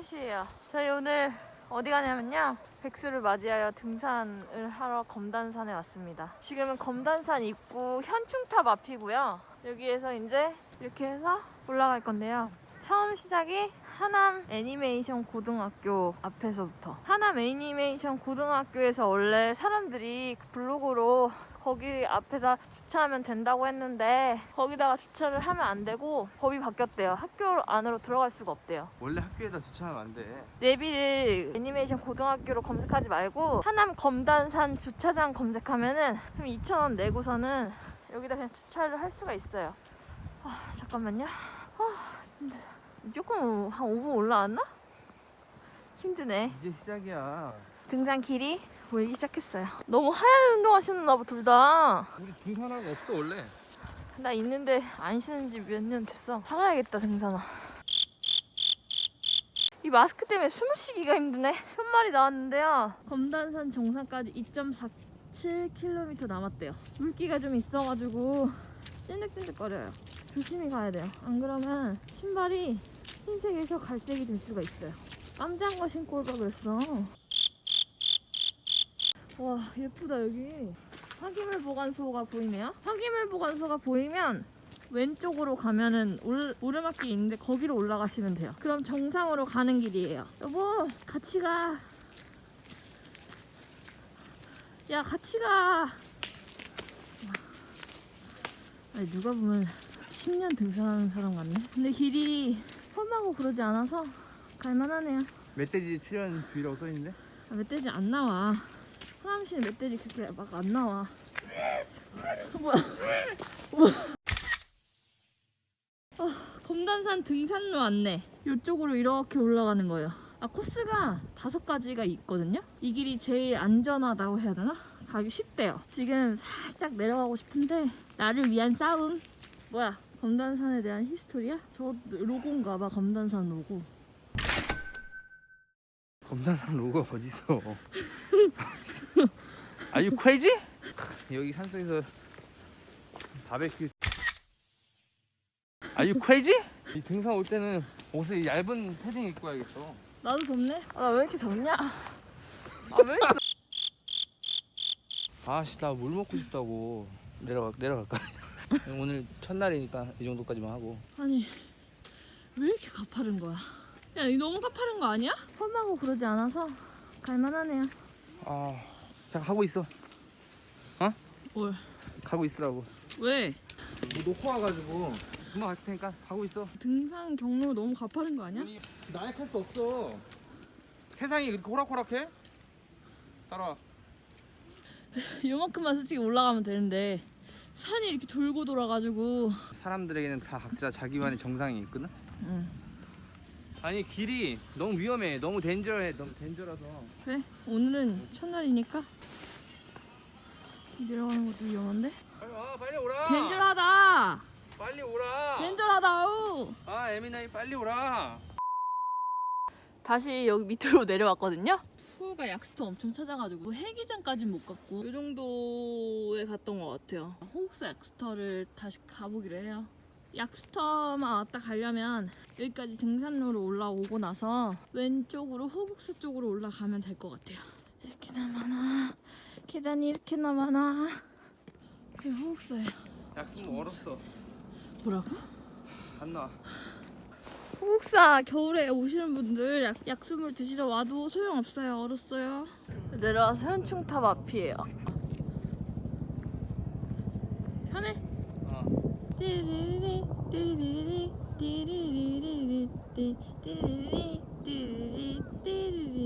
4시예요. 저희 오늘 어디 가냐면요. 백수를 맞이하여 등산을 하러 검단산에 왔습니다. 지금은 검단산 입구 현충탑 앞이고요. 여기에서 이제 이렇게 해서 올라갈 건데요. 처음 시작이 하남 애니메이션 고등학교 앞에서부터. 하남 애니메이션 고등학교에서 원래 사람들이 그 블로그로 거기 앞에다 주차하면 된다고 했는데 거기다가 주차를 하면 안 되고 법이 바뀌었대요. 학교 안으로 들어갈 수가 없대요. 원래 학교에다 주차하면 안 돼. 내비를 애니메이션 고등학교로 검색하지 말고 하남 검단산 주차장 검색하면은 2,000원 내고서는 여기다 그냥 주차를 할 수가 있어요. 아, 잠깐만요. 아, 근데 조금 한 5분 올라왔나? 힘드네. 이제 시작이야. 등산 길이 보이기 시작했어요. 너무 하얀 운동 하시나 봐, 둘 다. 우리 등산화가 없어 원래. 나 있는데 안 신은 지 몇 년 됐어. 사가야겠다, 등산화. 이 마스크 때문에 숨을 쉬기가 힘드네. 현말이 나왔는데요. 검단산 정상까지 2.47km 남았대요. 물기가 좀 있어가지고 찐득찐득거려요. 조심히 가야 돼요. 안 그러면 신발이 흰색에서 갈색이 될 수가 있어요. 깜장 거 신고 올까 그랬어. 와 예쁘다 여기. 화기물 보관소가 보이네요. 화기물 보관소가 보이면 왼쪽으로 가면은 올, 오르막길 있는데 거기로 올라가시면 돼요. 그럼 정상으로 가는 길이에요. 여보, 같이 가. 야, 같이 가. 아니, 누가 보면 10년 등산하는 사람 같네. 근데 길이 험하고 그러지 않아서 갈만하네요. 멧돼지 출연 주의라고 써 있는데. 아, 멧돼지 안 나와. 하남시는 멧돼지 그렇게 막 안 나와. 뭐야? 뭐야? 아, 검단산 등산로 안내. 이쪽으로 이렇게 올라가는 거예요. 아 코스가 다섯 가지가 있거든요. 이 길이 제일 안전하다고 해야 되나? 가기 쉽대요. 지금 살짝 내려가고 싶은데 나를 위한 싸움. 뭐야? 검단산에 대한 히스토리야? 저 로고인가 봐. 검단산 로고. 검단산 로고가 있어? Are you crazy? 여기 산속에서 바베큐. Are you crazy? 이 등산 올 때는 옷을 얇은 패딩 입고 와야겠어. 나도 덥네. 아, 나 왜 이렇게 덥냐? 아, 왜 이렇게 아씨 나 물 먹고 싶다고. 내려가 내려갈까? 오늘 첫날이니까 이 정도까지만 하고. 아니 왜 이렇게 가파른 거야? 야 이거 너무 가파른 거 아니야? 험하고 그러지 않아서 갈만하네요. 아, 자 하고 있어. 뭘? 가고 있으라고. 왜? 뭐 놓고 와가지고 금방 갈 테니까 가고 있어. 등산 경로 너무 가파른 거 아니야? 나약할 수 없어. 세상이 이렇게 호락호락해? 따라와. 요만큼만 솔직히 올라가면 되는데 산이 이렇게 돌고 돌아가지고 사람들에게는 다 각자 자기만의 정상이 있거든. 응. 아니 길이 너무 위험해. 너무 덴저해. 너무 덴저라서. 그래 오늘은 첫날이니까 내려가는 것도 위험한데? 빨리 와, 빨리 오라. 덴절하다! 빨리 오라. 덴절하다 우! 아 에미나이 빨리 오라. 다시 여기 밑으로 내려왔거든요. 후가 약수터 엄청 찾아가지고 헬기장까진 못 갔고 이 정도에 갔던 것 같아요. 호국사 약수터를 다시 가보기로 해요. 약수터만 왔다 가려면 여기까지 등산로로 올라오고 나서 왼쪽으로 호국사 쪽으로 올라가면 될 것 같아요. 이렇게나 많아. 계단이 이렇게나 많아. 그게 호국사예요. 약속 얼었어. 뭐라고? 안 나와. 호국사 겨울에 오시는 분들 약, 약수물 드시러 와도 소용없어요. 얼었어요. 내려와서 현충탑 앞이에요. 편해? 어. 띠리리리 띠리리리 띠리리리 띠리리리 띠리리리 띠리리리